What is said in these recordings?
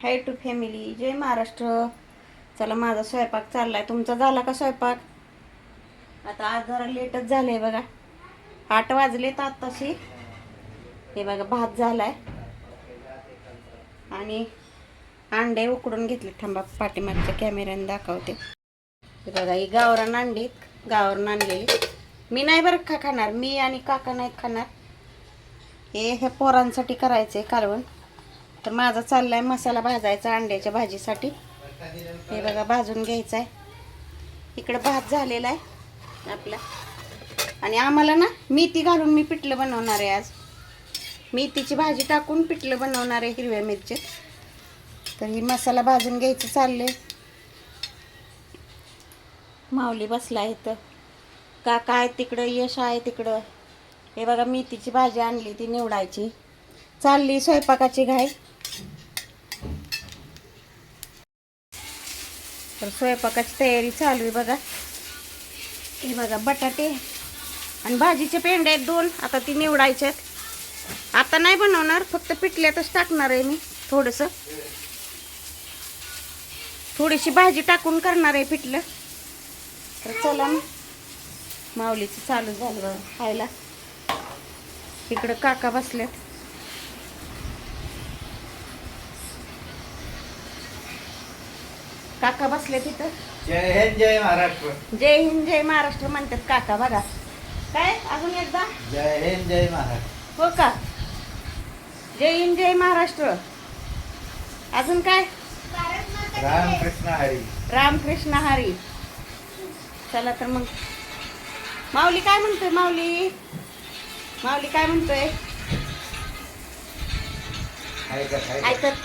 High to family जय महाराष्ट्र. चला माझा स्वयंपाक चाललाय. तुमचा झाला का स्वयंपाक? आता आज जरा लेटच झालंय बघा. आठ वाजलेत आत्ताशी हे बघा भात झालाय. आणि अंडे उकडून घेतले थांबा पाठीमागच्या कॅमेऱ्याने दाखवते. हे बघा ही गावरान अंडीत गावरान आणलेली. मी नाही बरं का खाणार? मी आणि काका नाहीत खाणार. हे ह्या पोरांसाठी करायचंय कालवण. तर माझा चाललाय मसाला भाजायचा अंड्याच्या भाजीसाठी. हे बघा भाजून घ्यायचा आहे इकडं भात झालेला आहे आपला. आणि आम्हाला ना मेथी घालून मी पिठलं बनवणार आहे आज. मेथीची भाजी टाकून पिठलं बनवणार आहे हिरव्या मिरची. तर ही मसाला भाजून घ्यायचं चाललंय. माऊली बसला तर काका आहे तिकडं यश आहे तिकडं. हे बघा मेथीची भाजी आणली ती निवडायची. चालली स्वयंपाकाची घाई. तर स्वयंपाकाची तयारी चालू आहे बघा. हे बघा बटाटे आणि भाजीचे पेंडे आहेत दोन. आता ती निवडायचे आहेत. आता नाही बनवणार फक्त पिठल्यातच टाकणार आहे मी थोडंसं. थोडीशी भाजी टाकून करणार आहे पिठलं. तर चला ना. माऊलीचं चालू झालं बघा खायला. इकडं काका बसल्यात काका बसले तिथं? जय हिंद जय महाराष्ट्र. जय हिंद जय महाराष्ट्र म्हणतात काका बघा. काय? अजून एकदा? जय हिंद जय महाराष्ट्र. हो का? जय हिंद जय महाराष्ट्र. अजून काय? रामकृष्ण हरी. रामकृष्ण हरी. चला तर मग. माऊली काय म्हणतोय माऊली? माऊली काय म्हणतोय? ऐकत ऐकत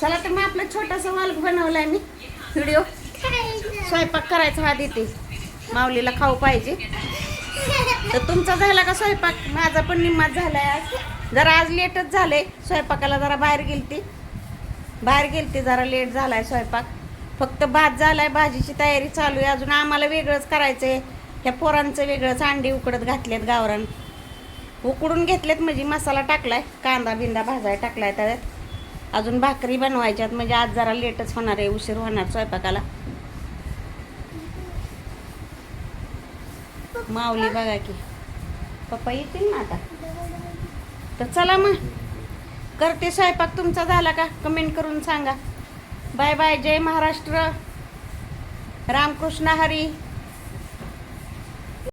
चला तर मग आपला छोटासा वाल्ग बनवलाय मी. व्हिडिओ स्वयंपाक करायचा हा देते माऊलीला खाऊ पाहिजे. तर तुमचा झाला का स्वयंपाक? माझा पण निम्माच झालाय आज. जरा आज लेटच झालंय. स्वयंपाकाला जरा बाहेर गेलती. बाहेर गेलती जरा लेट झालाय स्वयंपाक. फक्त भात झालाय भाजीची तयारी चालू आहे. अजून आम्हाला वेगळंच करायचंय. ह्या पोरांचं वेगळंच अंडी उकडत घातलेत गावरान. उकडून घेतलेत म्हणजे मसाला टाकलाय. कांदा बिंदा भाजाय टाकलाय त्यात. अजून भाकरी बनवायच्यात म्हणजे आज जरा लेटच होणार आहे उशीर होणार स्वयंपाकाला. माऊली बघा की. पप्पा येतील ना आता? तर चला मग. करते स्वयंपाक. तुमचा झाला का? कमेंट करून सांगा. Bye bye. जय महाराष्ट्र. रामकृष्ण हरी.